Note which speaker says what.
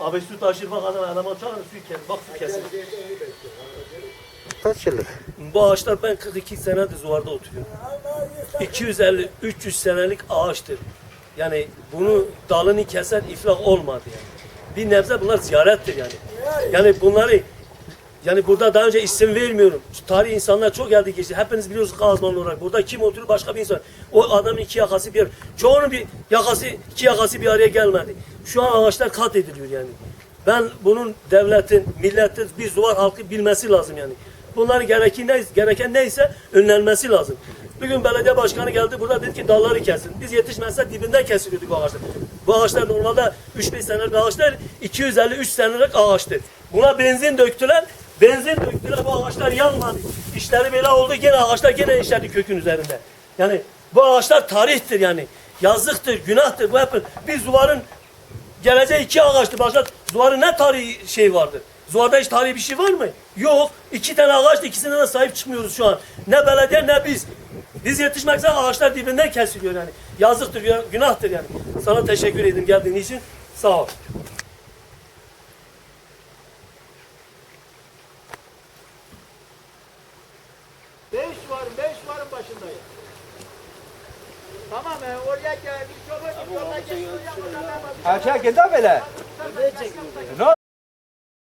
Speaker 1: Abi su taşır bak adam adama çağırır su kesin. Bak su kesin.
Speaker 2: Kaç yıllık?
Speaker 1: Bu ağaçlar ben 42 senedir Zuvar'da oturuyorum. 250-300 senelik ağaçtır. Yani bunu dalını kesen iflah olmadı yani. Bir nebze bunlar ziyarettir yani. Yani bunları yani burada daha önce isim vermiyorum. Tarih insanlar çok geldi geçti. Hepiniz biliyorsunuz Kazmanlı olarak. Burada kim oturur başka bir insan. O adamın iki yakası bir. Çoğunun bir yakası, iki yakası bir araya gelmedi. Şu an ağaçlar kat ediliyor yani. Ben bunun devletin, milletin, bir zuvar halkı bilmesi lazım yani. Bunların gereken, ne, gereken neyse önlenmesi lazım. Bugün belediye başkanı geldi burada dedi ki dalları kesin. Biz yetişmezse dibinden kesiliyorduk bu ağaçlar. Bu ağaçlar normalde 3-5 senelik ağaçlar 253 senelik ağaçtır. Buna benzin döktüler. Benzin döktüler bu ağaçlar yanmadı. İşleri böyle oldu gene ağaçlar gene işledi kökün üzerinde. Yani bu ağaçlar tarihtir yani. Yazıktır, günahtır. Bu hep bir zuvarın geleceği iki ağaçtı. Başka zuvarın ne tarihi şey vardı? Zuvarda hiç tarihi bir şey var mı? Yok. İki tane ağaç ikisine de sahip çıkmıyoruz şu an. Ne belediye ne biz. Biz yetişmekse ağaçlar dibinden kesiliyor yani. Yazıktır, günah- günahtır yani. Sana teşekkür ederim geldiğin için. Sağ ol.
Speaker 3: Beş var, beş varın başındayım. Tamam he, oraya gel, bir çoban, bir çoban geçiyor ya, buradan hemen-
Speaker 4: Erkek geldi böyle. Ne